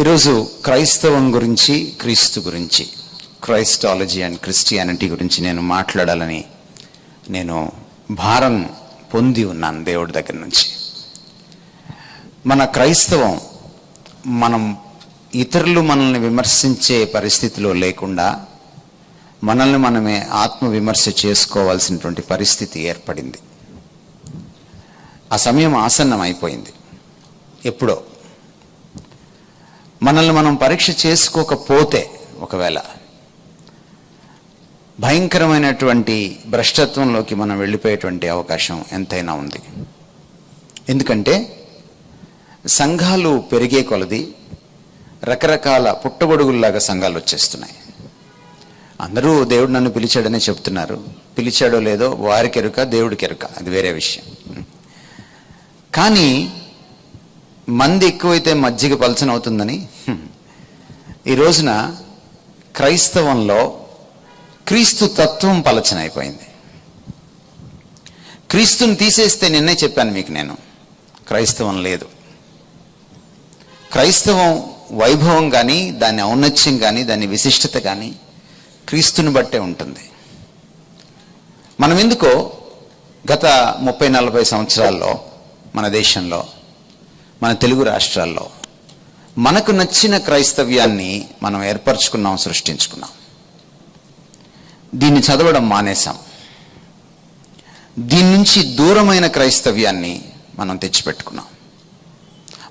ఈరోజు క్రైస్తవం గురించి క్రీస్తు గురించి క్రైస్టాలజీ అండ్ క్రిస్టియానిటీ గురించి నేను మాట్లాడాలని నేను భారం పొంది ఉన్నాను దేవుడి దగ్గర నుంచి. మన క్రైస్తవం మనం ఇతరులు మనల్ని విమర్శించే పరిస్థితిలో లేకుండా మనల్ని మనమే ఆత్మ విమర్శ చేసుకోవాల్సినటువంటి పరిస్థితి ఏర్పడింది. ఆ సమయం ఆసన్నం అయిపోయింది ఎప్పుడో. మనల్ని మనం పరీక్ష చేసుకోకపోతే ఒకవేళ భయంకరమైనటువంటి భ్రష్టత్వంలోకి మనం వెళ్ళిపోయేటువంటి అవకాశం ఎంతైనా ఉంది. ఎందుకంటే సంఘాలు పెరిగే కొలది రకరకాల పుట్టగొడుగుల్లాగా సంఘాలు వచ్చేస్తున్నాయి. అందరూ దేవుడు నన్ను పిలిచాడనే చెప్తున్నారు. పిలిచాడో లేదో వారికి ఎరుక దేవుడికి ఎరుక అది వేరే విషయం. కానీ మంది ఎక్కువైతే మజ్జిగ పలచన అవుతుందని. ఈ రోజున క్రైస్తవంలో క్రీస్తు తత్వం పలచన అయిపోయింది. క్రీస్తుని తీసేస్తే నిన్నే చెప్పాను మీకు నేను. క్రైస్తవం లేదు. క్రైస్తవం వైభవం కానీ దాని ఔన్నత్యం కానీ దాని విశిష్టత కానీ క్రీస్తుని బట్టే ఉంటుంది. మనం ఎందుకో గత ముప్పై నలభై సంవత్సరాల్లో మన దేశంలో మన తెలుగు రాష్ట్రాల్లో. మనకు నచ్చిన క్రైస్తవ్యాన్ని మనం ఏర్పరచుకున్నాం సృష్టించుకున్నాం. దీన్ని చదవడం మానేశాం. దీని నుంచి దూరమైన క్రైస్తవ్యాన్ని మనం తెచ్చిపెట్టుకున్నాం.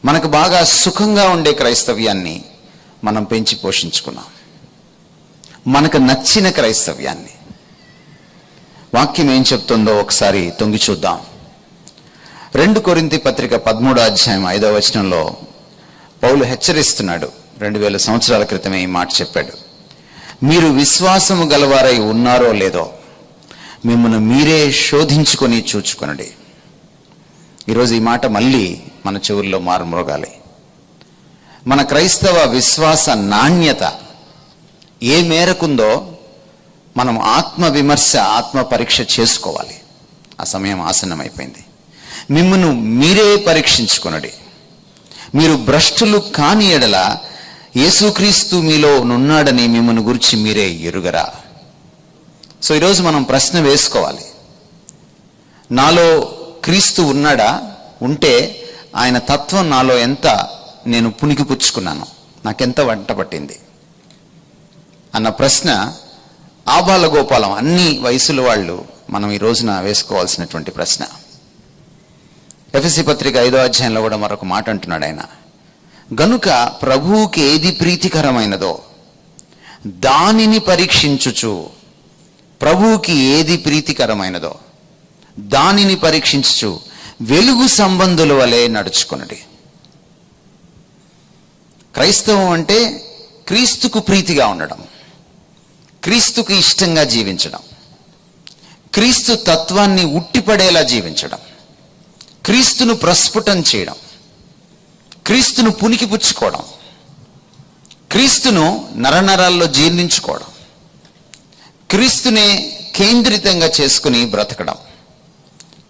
మనకు బాగా సుఖంగా ఉండే క్రైస్తవ్యాన్ని మనం పెంచి పోషించుకున్నాం. మనకు నచ్చిన క్రైస్తవ్యాన్ని. వాక్యం ఏం చెప్తుందో ఒకసారి తొంగి చూద్దాం. రెండు కొరింతి పత్రిక పదమూడో అధ్యాయం ఐదవ వచనంలో పౌలు హెచ్చరిస్తున్నాడు. రెండు వేల సంవత్సరాల క్రితమే ఈ మాట చెప్పాడు. మీరు విశ్వాసము గలవారై ఉన్నారో లేదో మిమ్మల్ని మీరే శోధించుకొని చూచుకొనడి. ఈరోజు ఈ మాట మళ్ళీ మన చెవుల్లో మారుమ్రోగాలి మన క్రైస్తవ విశ్వాస నాణ్యత ఏ మేరకుందో మనం ఆత్మ విమర్శ ఆత్మ పరీక్ష చేసుకోవాలి. ఆ సమయం ఆసన్నమైపోయింది. మిమ్మను మీరే పరీక్షించుకొనడి. మీరు భ్రష్టులు కాని ఎడల యేసుక్రీస్తు మీలో నున్నాడని మిమ్మల్ని గురించి మీరే ఎరుగరా. సో ఈరోజు మనం ప్రశ్న వేసుకోవాలి. నాలో క్రీస్తు ఉన్నాడా? ఉంటే ఆయన తత్వం నాలో ఎంత? నేను పుణికి పుచ్చుకున్నాను. నాకెంత వంట పట్టింది? అన్న ప్రశ్న ఆబాల గోపాలం అన్ని వయసుల వాళ్ళు మనం ఈ రోజున వేసుకోవాల్సినటువంటి ప్రశ్న. ఎఫ్ఎస్సి పత్రిక ఐదో అధ్యాయంలో కూడా మరొక మాట అంటున్నాడు ఆయన. గనుక ప్రభువుకి ఏది ప్రీతికరమైనదో దానిని పరీక్షించుచు. ప్రభువుకి ఏది ప్రీతికరమైనదో దానిని పరీక్షించుచు. వెలుగు సంబంధుల వలె నడుచుకొనడి. క్రైస్తవం అంటే క్రీస్తుకు ప్రీతిగా ఉండడం. క్రీస్తుకు ఇష్టంగా జీవించడం. క్రీస్తు తత్వాన్ని ఉట్టిపడేలా జీవించడం. క్రీస్తును ప్రస్ఫుటం చేయడం క్రీస్తును పుణికిపుచ్చుకోవడం క్రీస్తును నరనరాల్లో జీర్ణించుకోవడం క్రీస్తునే కేంద్రితంగా చేసుకుని బ్రతకడం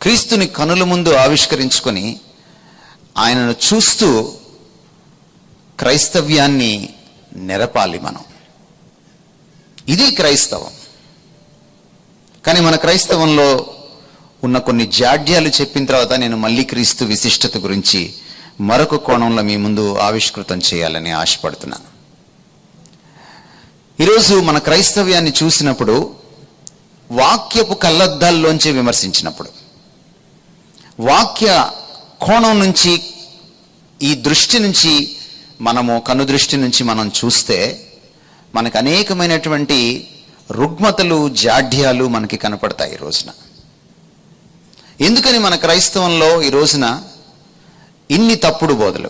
క్రీస్తుని కనుల ముందు ఆవిష్కరించుకొని ఆయనను చూస్తూ క్రైస్తవ్యాన్ని నెరపాలి మనం. ఇది క్రైస్తవం. కానీ మన క్రైస్తవంలో ఉన్న కొన్ని జాడ్యాలు చెప్పిన తర్వాత నేను మళ్ళీ క్రీస్తు విశిష్టత గురించి మరొక కోణంలో మీ ముందు ఆవిష్కృతం చేయాలని ఆశపడుతున్నాను ఈరోజు మన క్రైస్తవ్యాన్ని చూసినప్పుడు వాక్యపు కళ్ళద్దాల్లోంచి విమర్శించినప్పుడు వాక్య కోణం నుంచి ఈ దృష్టి నుంచి మనము కను దృష్టి నుంచి మనం చూస్తే మనకు అనేకమైనటువంటి రుగ్మతలు జాడ్యాలు మనకి కనపడతాయి ఈ రోజున. ఎందుకని మన క్రైస్తవంలో ఈ రోజున ఇన్ని తప్పుడు బోధలు?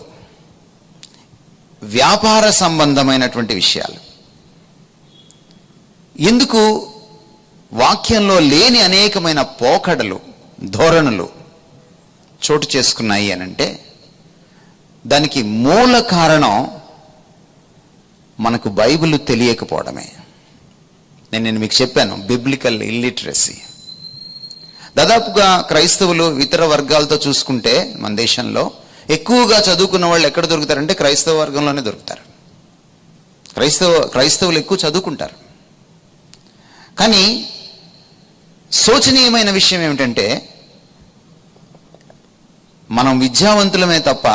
వ్యాపార సంబంధమైనటువంటి విషయాలు. ఎందుకు వాక్యంలో లేని అనేకమైన పోకడలు ధోరణులు చోటు చేసుకున్నాయి అని అంటే దానికి మూల కారణం మనకు బైబిల్ తెలియకపోవడమే. నేను నేను మీకు చెప్పాను బిబ్లికల్ ఇల్లిటరసీ దాదాపుగా క్రైస్తవులు ఇతర వర్గాలతో చూసుకుంటే మన దేశంలో ఎక్కువగా చదువుకున్న వాళ్ళు ఎక్కడ దొరుకుతారంటే క్రైస్తవ వర్గంలోనే దొరుకుతారు. క్రైస్తవ క్రైస్తవులు ఎక్కువ చదువుకుంటారు. కానీ శోచనీయమైన విషయం ఏమిటంటే మనం విద్యావంతులమే తప్ప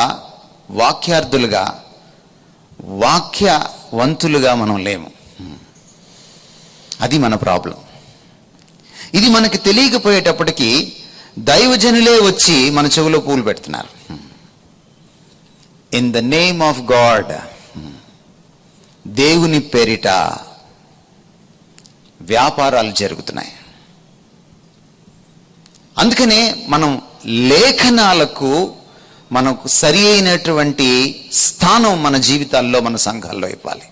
వాక్యార్థులుగా వాక్యవంతులుగా మనం లేము. అది మన ప్రాబ్లం. ఇది మనకి తెలియకపోయేటప్పటికీ దైవజనులే వచ్చి మన చెవిలో పూలు పెడుతున్నారు. In the name of God దేవుని పేరిట వ్యాపారాలు జరుగుతున్నాయి. అందుకనే మనం లేఖనాలకు మనకు సరి అయినటువంటి స్థానం మన జీవితాల్లో మన సంఘాల్లో ఇవ్వాలి.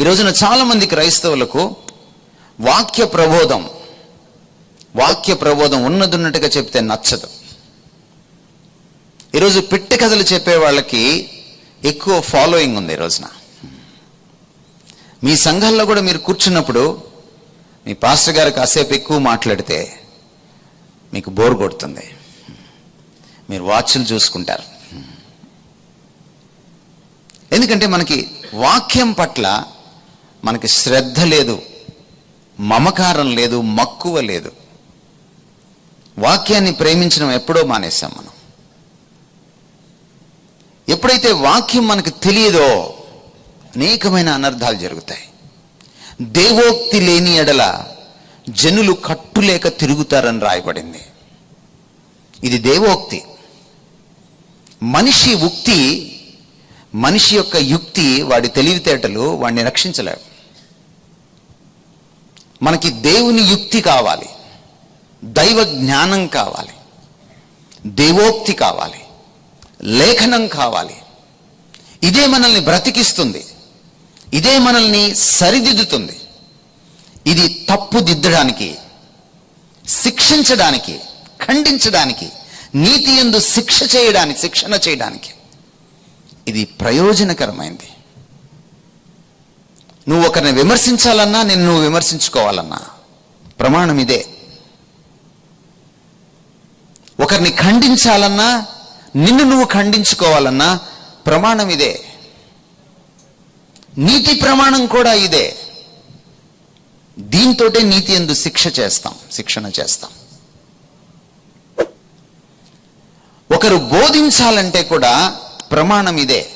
ఈ రోజున చాలా మంది క్రైస్తవులకు వాక్య ప్రబోధం. వాక్య ప్రబోధం ఉన్నదున్నట్టుగా చెప్తే నచ్చదు. ఈరోజు పిట్ట కథలు చెప్పే వాళ్ళకి ఎక్కువ ఫాలోయింగ్ ఉంది ఈ రోజున. మీ సంఘాల్లో కూడా మీరు కూర్చున్నప్పుడు మీ పాస్టర్ గారు కాసేపు ఎక్కువ మాట్లాడితే మీకు బోర్ కొడుతుంది. మీరు వాచ్లు చూసుకుంటారు. ఎందుకంటే మనకి వాక్యం పట్ల మనకి శ్రద్ధ లేదు. మమకారం లేదు మక్కువ లేదు. వాక్యాన్ని ప్రేమించడం ఎప్పుడో మానేశాం మనం. ఎప్పుడైతే వాక్యం మనకు తెలియదో అనేకమైన అనర్థాలు జరుగుతాయి. దేవోక్తి లేని ఎడల జనులు కట్టులేక తిరుగుతారని రాయబడింది. ఇది దేవోక్తి. మనిషి ఉక్తి మనిషి యొక్క యుక్తి వాడి తెలివితేటలు వాడిని రక్షించలేవు. మనకి దేవుని యుక్తి కావాలి. దైవ జ్ఞానం కావాలి. దేవోక్తి కావాలి. లేఖనం కావాలి. ఇదే మనల్ని బ్రతికిస్తుంది. ఇదే మనల్ని సరిదిద్దుతుంది. ఇది తప్పు దిద్దడానికి శిక్షించడానికి ఖండించడానికి నీతి ఎందు శిక్ష చేయడానికి శిక్షణ చేయడానికి ఇది ప్రయోజనకరమైంది. నువ్వు ఒకరిని విమర్శించాలన్నా నిన్ను నువ్వు విమర్శించుకోవాలన్నా. ప్రమాణం ఇదే. ఒకరిని ఖండించాలన్నా నిన్ను నువ్వు ఖండించుకోవాలన్నా ప్రమాణం ఇదే. నీతి ప్రమాణం కూడా ఇదే. దీంతోటే నీతి ఎందు శిక్ష చేస్తాం శిక్షణ చేస్తాం. ఒకరు బోధించాలంటే కూడా ప్రమాణం ఇదే.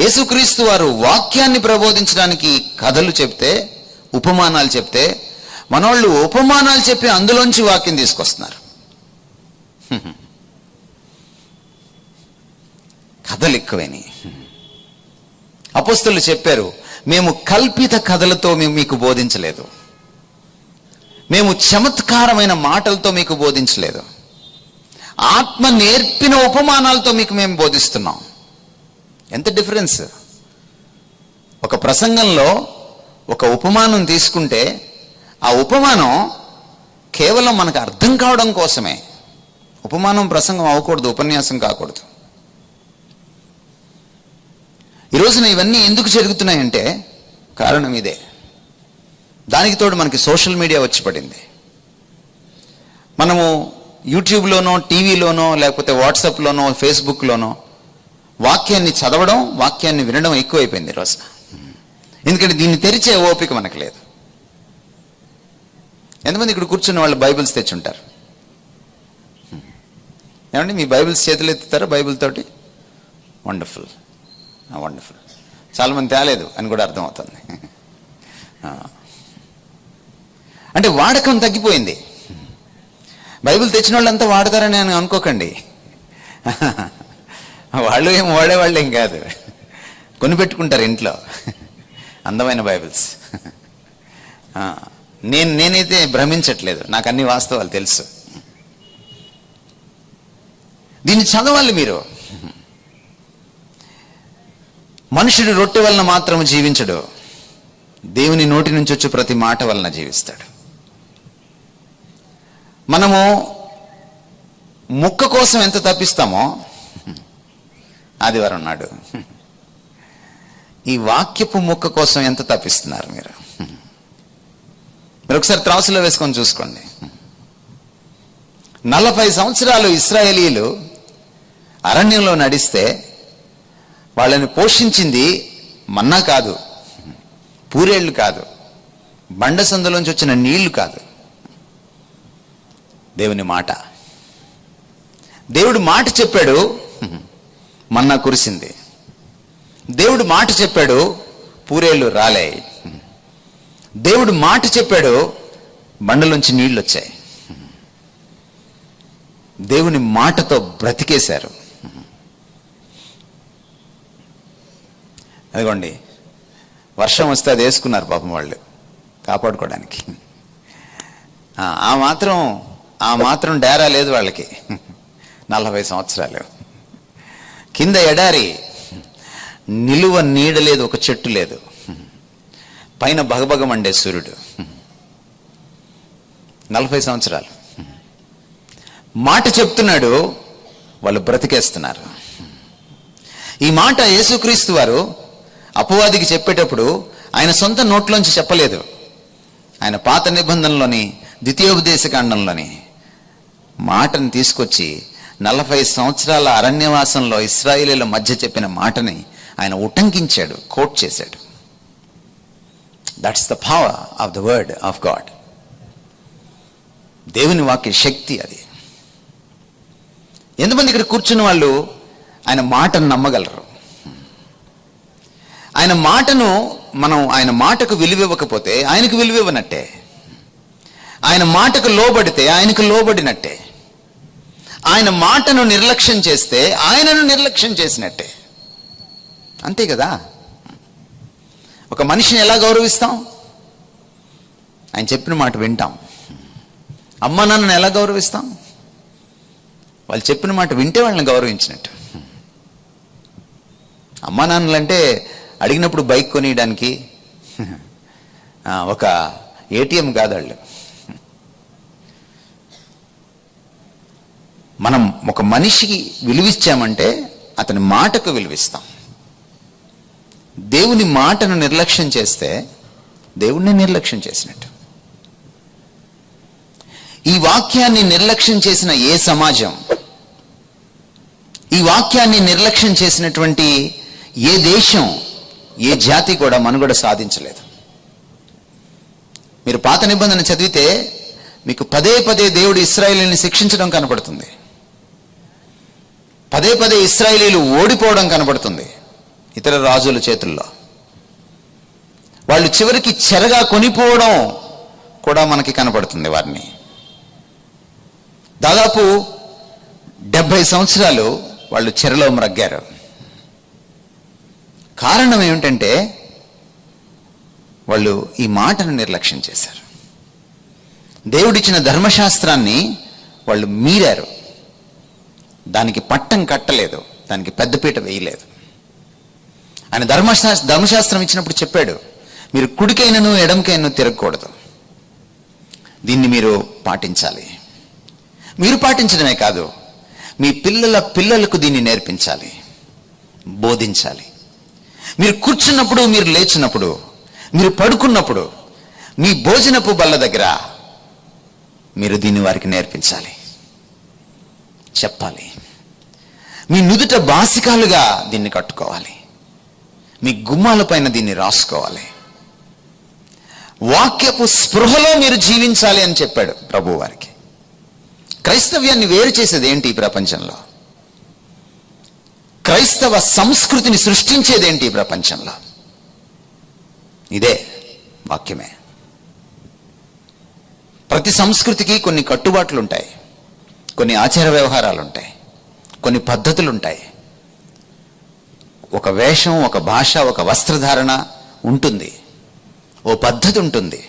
యేసుక్రీస్తు వారు వాక్యాన్ని ప్రబోధించడానికి కథలు చెప్తే ఉపమానాలు చెప్తే మనోళ్ళు ఉపమానాలు చెప్పి అందులోంచి వాక్యం తీసుకొస్తున్నారు. కథలు ఎక్కువని. అపస్తులు చెప్పారు మేము కల్పిత కథలతో మేము మీకు బోధించలేదు. మేము చమత్కారమైన మాటలతో మీకు బోధించలేదు. ఆత్మ నేర్పిన ఉపమానాలతో మీకు మేము బోధిస్తున్నాం. ఎంత డిఫరెన్స్ ఒక ప్రసంగంలో ఒక ఉపమానం తీసుకుంటే ఆ ఉపమానం కేవలం మనకు అర్థం కావడం కోసమే. ఉపమానం ప్రసంగం అవ్వకూడదు ఉపన్యాసం కాకూడదు. ఈ రోజున ఇవన్నీ ఎందుకు జరుగుతున్నాయంటే కారణం ఇదే. దానికి తోడు మనకి సోషల్ మీడియా వచ్చి పడింది. మనము యూట్యూబ్లోనో టీవీలోనో లేకపోతే వాట్సాప్లోనో ఫేస్బుక్లోనో వాక్యాన్ని చదవడం వాక్యాన్ని వినడం ఎక్కువైపోయింది ఈ రోజున ఎందుకంటే దీన్ని తెరిచే ఓపిక మనకు లేదు. ఎంతమంది ఇక్కడ కూర్చున్న వాళ్ళు బైబిల్స్ తెచ్చుంటారు? ఏమండి మీ బైబిల్స్ చేతులు ఎత్తుతారా బైబిల్ తోటి? వండర్ఫుల్. వండర్ఫుల్. చాలామంది తేలేదు అని కూడా అర్థమవుతుంది. అంటే వాడకం తగ్గిపోయింది. బైబిల్ తెచ్చిన వాళ్ళంతా వాడతారని అని అనుకోకండి. వాళ్ళు ఏం వాడేవాళ్ళు ఏం కాదు. కొనిపెట్టుకుంటారు ఇంట్లో. అందమైన బైబిల్స్. ఆ, నేను నేనైతే భ్రమించట్లేదు. నాకు అన్ని వాస్తవాలు తెలుసు. దీన్ని చదవాలి మీరు. మనుషుడు రొట్టె వలన మాత్రం జీవించడు. దేవుని నోటి నుంచి వచ్చి ప్రతి మాట వలన జీవిస్తాడు. మనము ముక్క కోసం ఎంత తప్పిస్తామో ఆదివారం నాడు. ఈ వాక్యపు ముక్క కోసం ఎంత తప్పిస్తున్నారు మీరు? మీరు ఒకసారి త్రాసులో వేసుకొని చూసుకోండి. నలభై సంవత్సరాలు ఇస్రాయేలీలు అరణ్యంలో నడిస్తే వాళ్ళని పోషించింది మన్నా కాదు పూరేళ్ళు కాదు బండ సందులోంచి వచ్చిన నీళ్ళు కాదు. దేవుని మాట. దేవుడు మాట చెప్పాడు మన్నా కురిసింది. దేవుడు మాట చెప్పాడు పూరేళ్ళు రాలే దేవుడు మాట చెప్పాడు బండలోంచి నీళ్ళు వచ్చాయి దేవుని మాటతో బ్రతికేశారు. అదిగోండి వర్షం వస్తే అది వేసుకున్నారు పాపం వాళ్ళు కాపాడుకోవడానికి. ఆ, ఆ మాత్రం ఆ మాత్రం డేరా లేదు వాళ్ళకి. నలభై సంవత్సరాలు. కింద ఎడారి నిలువ నీడ లేదు ఒక చెట్టు లేదు. పైన భగభగమండే సూర్యుడు. నలభై సంవత్సరాలు. మాట చెప్తున్నాడు వాళ్ళు బ్రతికేస్తున్నారు. ఈ మాట యేసుక్రీస్తు వారు అపవాదికి చెప్పేటప్పుడు ఆయన సొంత నోట్లోంచి చెప్పలేదు. ఆయన పాత నిబంధనలోని ద్వితీయోపదేశ కాండంలోని మాటను తీసుకొచ్చి నలభై సంవత్సరాల అరణ్యవాసంలో ఇస్రాయిలీల మధ్య చెప్పిన మాటని ఆయన ఉటంకించాడు కోట్ చేశాడు. That's the power of the word of God దేవుని వాక్య శక్తి అది. ఎంతమంది ఇక్కడ కూర్చున్న వాళ్ళు ఆయన మాటను నమ్మగలరు? ఆయన మాటను మనం ఆయన మాటకు విలువివ్వకపోతే ఆయనకు విలువివ్వనట్టే ఆయన మాటకు లోబడితే ఆయనకు లోబడినట్టే. ఆయన మాటను నిర్లక్ష్యం చేస్తే ఆయనను నిర్లక్ష్యం చేసినట్టే. అంతే కదా? ఒక మనిషిని ఎలా గౌరవిస్తాం? ఆయన చెప్పిన మాట వింటాం. అమ్మ నాన్నను ఎలా గౌరవిస్తాం? వాళ్ళు చెప్పిన మాట వింటే వాళ్ళని గౌరవించినట్టు. అమ్మా నాన్నలంటే అడిగినప్పుడు బైక్ కొనియడానికి ఒక ఏటీఎం కాదు వాళ్ళు. మనం ఒక మనిషికి విలువిచ్చామంటే అతని మాటకు విలువిస్తాం. దేవుని మాటను నిర్లక్ష్యం చేస్తే దేవుణ్ణి నిర్లక్ష్యం చేసినట్టు. ఈ వాక్యాన్ని నిర్లక్ష్యం చేసిన ఏ సమాజం ఈ వాక్యాన్ని నిర్లక్ష్యం చేసినటువంటి ఏ దేశం ఏ జాతి కూడా మనుగడ సాధించలేదు. మీరు పాత నిబంధన చదివితే మీకు పదే పదే దేవుడు ఇస్రాయేలీని శిక్షించడం కనపడుతుంది. పదే పదే ఇస్రాయిలీలు ఓడిపోవడం కనబడుతుంది ఇతర రాజుల చేతుల్లో. వాళ్ళు చివరికి చెరగా కొనిపోవడం కూడా మనకి కనపడుతుంది వారిని. దాదాపు డెబ్భై సంవత్సరాలు వాళ్ళు చెరలో మ్రగ్గారు. కారణం ఏమిటంటే వాళ్ళు ఈ మాటను నిర్లక్ష్యం చేశారు. దేవుడిచ్చిన ధర్మశాస్త్రాన్ని వాళ్ళు మీరారు. దానికి పట్టం కట్టలేదు దానికి పెద్దపీట వేయలేదు. ఆయన ధర్మశాస్త్ర ధర్మశాస్త్రం ఇచ్చినప్పుడు చెప్పాడు మీరు కుడికైనను ఎడంకైనను తిరగకూడదు. దీన్ని మీరు పాటించాలి. మీరు పాటించడమే కాదు మీ పిల్లల పిల్లలకు దీన్ని నేర్పించాలి బోధించాలి. మీరు కూర్చున్నప్పుడు మీరు లేచినప్పుడు మీరు పడుకున్నప్పుడు మీ భోజనపు బల్ల దగ్గర మీరు దీన్ని వారికి నేర్పించాలి. చెప్పాలి. మీ నుదుట బాసికాలుగా దీన్ని కట్టుకోవాలి. మీ గుమ్మాల పైన దీన్ని రాసుకోవాలి. వాక్యపు స్పృహలో మీరు జీవించాలి అని చెప్పాడు ప్రభు వారికి క్రైస్తవ్యాన్ని వేరు చేసేది ఏంటి ఈ ప్రపంచంలో? క్రైస్తవ సంస్కృతిని సృష్టించేది ఏంటి ఈ ప్రపంచంలో? ఇదే వాక్యమే. ప్రతి సంస్కృతికి కొన్ని కట్టుబాట్లు ఉంటాయి కొన్ని ఆచార వ్యవహారాలు ఉంటాయి కొన్ని పద్ధతులు ఉంటాయి ఒక వేషం ఒక భాష ఒక వస్త్రధారణ ఉంటుంది. ఓ పద్ధతి ఉంటుంది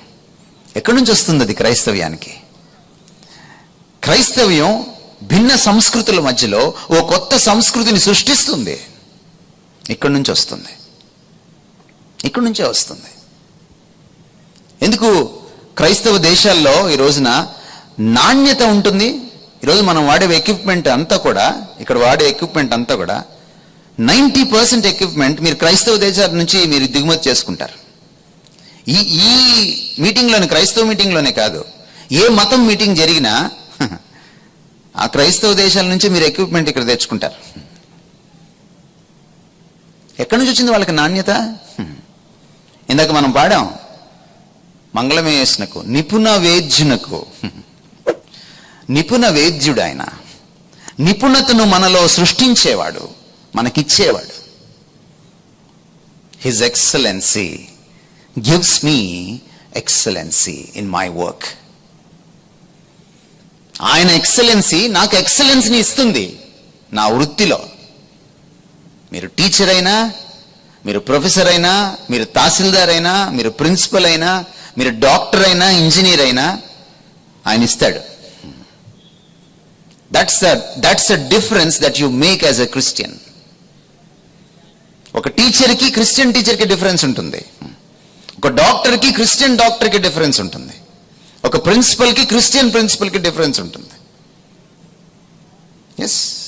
ఎక్కడి నుంచి వస్తుంది అది క్రైస్తవ్యానికి? క్రైస్తవ్యం భిన్న సంస్కృతుల మధ్యలో ఓ కొత్త సంస్కృతిని సృష్టిస్తుంది. ఇక్కడి నుంచి వస్తుంది. ఇక్కడి నుంచే వస్తుంది. ఎందుకు? క్రైస్తవ దేశాల్లో ఈ రోజున నాణ్యత ఉంటుంది ఈరోజు మనం వాడే ఎక్విప్మెంట్ అంతా కూడా ఇక్కడ వాడే ఎక్విప్మెంట్ అంతా కూడా నైంటీ పర్సెంట్ ఎక్విప్మెంట్ మీరు క్రైస్తవ దేశాల నుంచి మీరు దిగుమతి చేసుకుంటారు. ఈ ఈ మీటింగ్లోనే క్రైస్తవ మీటింగ్లోనే కాదు ఏ మతం మీటింగ్ జరిగినా ఆ క్రైస్తవ దేశాల నుంచి మీరు ఎక్విప్మెంట్ ఇక్కడ తెచ్చుకుంటారు. ఎక్కడి నుంచి వచ్చింది వాళ్ళకి నాణ్యత? ఇందాక మనం పాడాం మంగళమేష్నకు నిపుణ వేద్యునకు నిపుణ వేద్యుడు ఆయన నిపుణతను మనలో సృష్టించేవాడు మనకిచ్చేవాడు. His excellency gives me excellency in my work ఆయన ఎక్సలెన్సీ నాకు ఎక్సలెన్స్ని ఇస్తుంది నా వృత్తిలో. మీరు టీచర్ అయినా మీరు ప్రొఫెసర్ అయినా మీరు తహసీల్దార్ అయినా మీరు ప్రిన్సిపల్ అయినా మీరు డాక్టర్ అయినా ఇంజనీర్ అయినా ఆయన ఇస్తాడు. That's that's a difference that you make as a Christian ఒక టీచర్కి క్రిస్టియన్ టీచర్కి డిఫరెన్స్ ఉంటుంది. ఒక డాక్టర్కి క్రిస్టియన్ డాక్టర్కి డిఫరెన్స్ ఉంటుంది. ఒక ప్రిన్సిపల్కి క్రిస్టియన్ ప్రిన్సిపల్కి డిఫరెన్స్ ఉంటుంది. ఎస్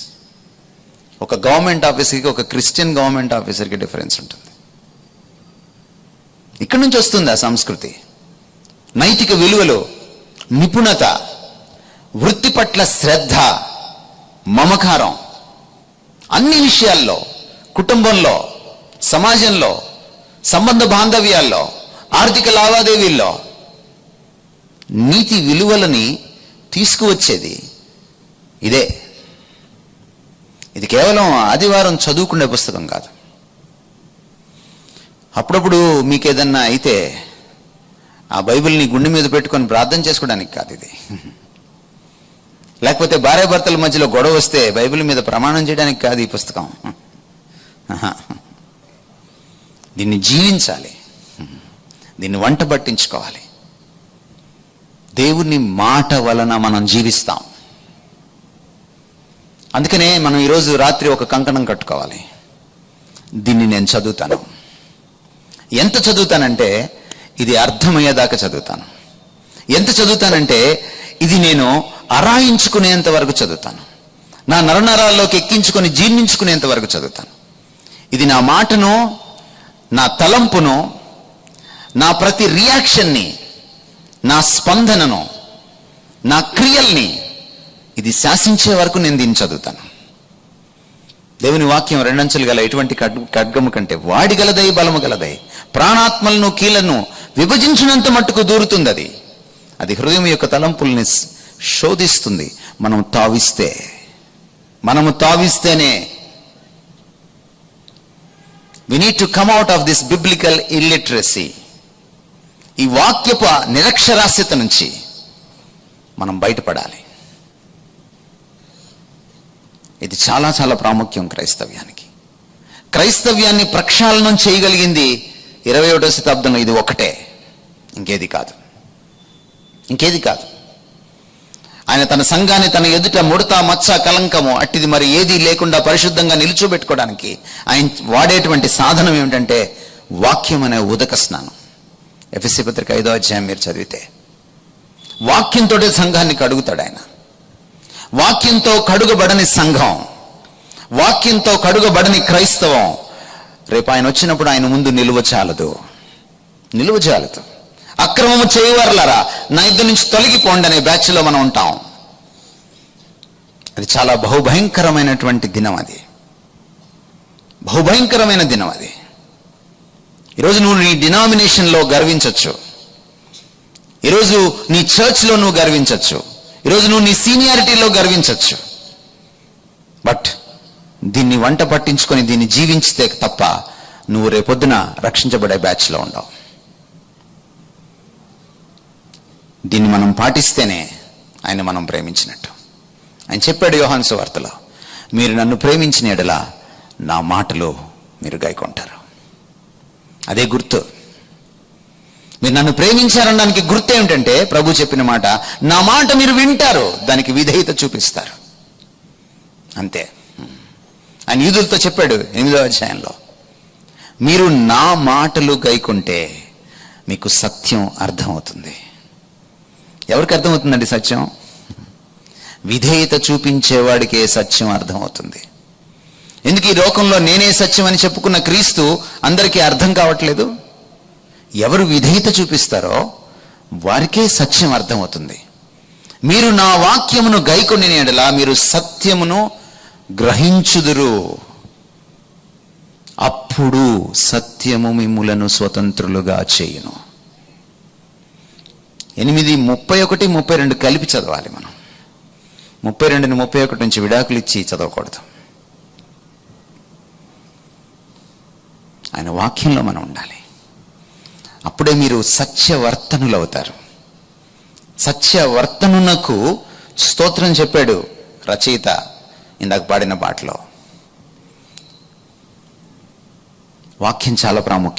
ఒక గవర్నమెంట్ ఆఫీసర్కి ఒక క్రిస్టియన్ గవర్నమెంట్ ఆఫీసర్కి డిఫరెన్స్ ఉంటుంది. ఇక్కడి నుంచి వస్తుంది ఆ సంస్కృతి. నైతిక విలువలు నిపుణత. వృత్తి పట్ల శ్రద్ధ మమకారం. అన్ని విషయాల్లో కుటుంబంలో సమాజంలో సంబంధ బాంధవ్యాల్లో ఆర్థిక లావాదేవీల్లో నీతి విలువలని తీసుకువచ్చేది ఇదే. ఇది కేవలం ఆదివారం చదువుకునే పుస్తకం కాదు. అప్పుడప్పుడు మీకు ఏదన్నా అయితే ఆ బైబిల్ని గుండె మీద పెట్టుకొని ప్రార్థన చేసుకోవడానికి కాదు ఇది. లేకపోతే భార్యాభర్తల మధ్యలో గొడవ వస్తే బైబిల్ మీద ప్రమాణం చేయడానికి కాదు ఈ పుస్తకం. దీన్ని జీవించాలి. దీన్ని వంట పట్టించుకోవాలి. దేవుని మాట వలన మనం జీవిస్తాం. అందుకనే మనం ఈరోజు రాత్రి ఒక కంకణం కట్టుకోవాలి. దీన్ని నేను చదువుతాను. ఎంత చదువుతానంటే ఇది అర్థమయ్యేదాకా చదువుతాను. ఎంత చదువుతానంటే ఇది నేను అరాయించుకునేంత వరకు చదువుతాను. నా నరనరాల్లోకి ఎక్కించుకొని జీర్ణించుకునేంత వరకు చదువుతాను. ఇది నా మాటను నా తలంపును నా ప్రతి రియాక్షన్ని నా స్పందనను నా క్రియల్ని ఇది శాసించే వరకు నేను దీన్ని చదువుతాను. దేవుని వాక్యం రెండంచెలు గల ఎటువంటి ఖడ్గము కంటే వాడి గలదై బలము గలదై ప్రాణాత్మలను కీలను విభజించినంత మట్టుకు దూరుతుంది అది అది హృదయం యొక్క తలంపుల్ని శోధిస్తుంది. మనం తావిస్తే. మనము తావిస్తేనే we need to come out of this biblical illiteracy ఈ వాక్యపు నిరక్షరాస్యత నుంచి మనం బయటపడాలి. ఇది చాలా చాలా ప్రాముఖ్యం క్రైస్తవ్యానికి. క్రైస్తవ్యాన్ని ప్రక్షాళనం చేయగలిగింది ఇరవై ఒకటో శతాబ్దంలో ఇది ఒకటే ఇంకేది కాదు. ఇంకేది కాదు. ఆయన తన సంఘాన్ని తన ఎదుట ముడత మచ్చ కలంకము అట్టిది మరి ఏది లేకుండా పరిశుద్ధంగా నిల్చోబెట్టుకోవడానికి ఆయన వాడేటువంటి సాధనం ఏమిటంటే వాక్యం అనే ఉదక స్నానం. ఎఫ్ఎస్సి పత్రిక ఐదో అధ్యాయం మీరు చదివితే. వాక్యంతో సంఘాన్ని కడుగుతాడు ఆయన. వాక్యంతో కడుగబడని సంఘం. వాక్యంతో కడుగబడని క్రైస్తవం. రేపు ఆయన వచ్చినప్పుడు ఆయన ముందు నిలువ చాలదు నిలువ చాలదు అక్రమము చేయవర్లరా? నా నుంచి తొలగిపోండి అనే బ్యాచ్లో మనం ఉంటాం. అది చాలా బహుభయంకరమైనటువంటి దినం అది. బహుభయంకరమైన దినం అది. ఈరోజు నువ్వు నీ డినామినేషన్లో గర్వించవచ్చు ఈరోజు నీ చర్చ్లో నువ్వు గర్వించవచ్చు ఈరోజు నువ్వు నీ సీనియారిటీలో గర్వించవచ్చు బట్ దీన్ని వంట పట్టించుకొని దీన్ని జీవించితే తప్ప నువ్వు రేపొద్దున రక్షించబడే బ్యాచ్లో ఉండవు. దీన్ని మనం పాటిస్తేనే ఆయన మనం ప్రేమించినట్టు. ఆయన చెప్పాడు యోహాన్ వార్తలో మీరు నన్ను ప్రేమించిన ఎడల నా మాటలు మీరు గైకొంటారు అదే గుర్తు. మీరు నన్ను ప్రేమించారనడానికి గుర్తు ఏమిటంటే ప్రభు చెప్పిన మాట నా మాట మీరు వింటారు దానికి విధేయత చూపిస్తారు. అంతే. ఆయన యూదులతో చెప్పాడు ఎనిమిదో అధ్యాయంలో మీరు నా మాటలు గైకుంటే మీకు సత్యం అర్థమవుతుంది. ఎవరికి అర్థమవుతుందండి సత్యం? విధేయత చూపించేవాడికే సత్యం అర్థమవుతుంది. ఎందుకు ఈ లోకంలో నేనే సత్యం అని చెప్పుకున్న క్రీస్తు అందరికీ అర్థం కావట్లేదు? ఎవరు విధేయత చూపిస్తారో వారికే సత్యం అర్థమవుతుంది. మీరు నా వాక్యమును గైకొని ఎడలా మీరు సత్యమును గ్రహించుదురు. అప్పుడు అప్పుడు సత్యము మిమ్ములను స్వతంత్రులుగా చేయును. ఎనిమిది ముప్పై ఒకటి ముప్పై రెండు కలిపి చదవాలి మనం. ముప్పై రెండుని ముప్పై ఒకటి నుంచి విడాకులు ఇచ్చి చదవకూడదు. ఆయన వాక్యంలో మనం ఉండాలి. అప్పుడే మీరు సత్యవర్తనులు అవుతారు. సత్యవర్తనునకు స్తోత్రం చెప్పాడు రచయిత ఇందాక పాడిన పాటలో వాక్యం చాలా ప్రాముఖ్యం.